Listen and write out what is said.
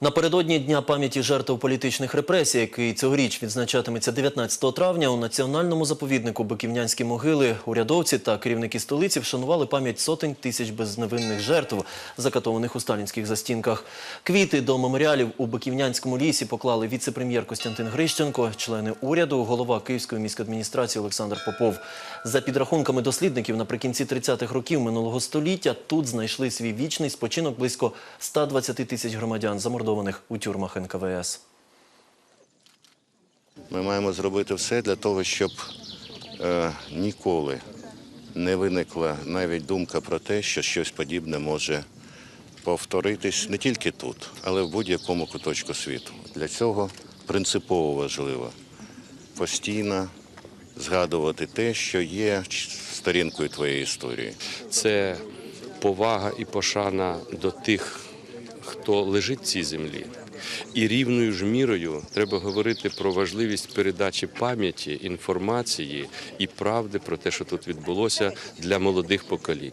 Напередодні Дня пам'яті жертв політичних репресій, який цьогоріч відзначатиметься 19 травня, у національному заповіднику Биківнянські могили урядовці та керівники столиці вшанували пам'ять сотень тисяч безневинних жертв, закатованих у сталінських застінках. Квіти до меморіалів у Биківнянському лісі поклали віце-прем'єр Костянтин Грищенко, члени уряду, голова Київської міської адміністрації Олександр Попов. За підрахунками дослідників, наприкінці 30-х років минулого століття тут знайшли свій вічний спочинок близько 120 тисяч громадян, замордованих у тюрмах НКВС. Ми маємо зробити все для того, щоб е, ніколи не виникла навіть думка про те, що щось подібне може повторитись не тільки тут, але в будь-якому куточку світу. Для цього принципово важливо постійно згадувати те, що є сторінкою твоєї історії. це повага і пошана до тих, хто лежить в цій землі. І рівною ж мірою треба говорити про важливість передачі пам'яті, інформації і правди про те, що тут відбулося для молодих поколінь.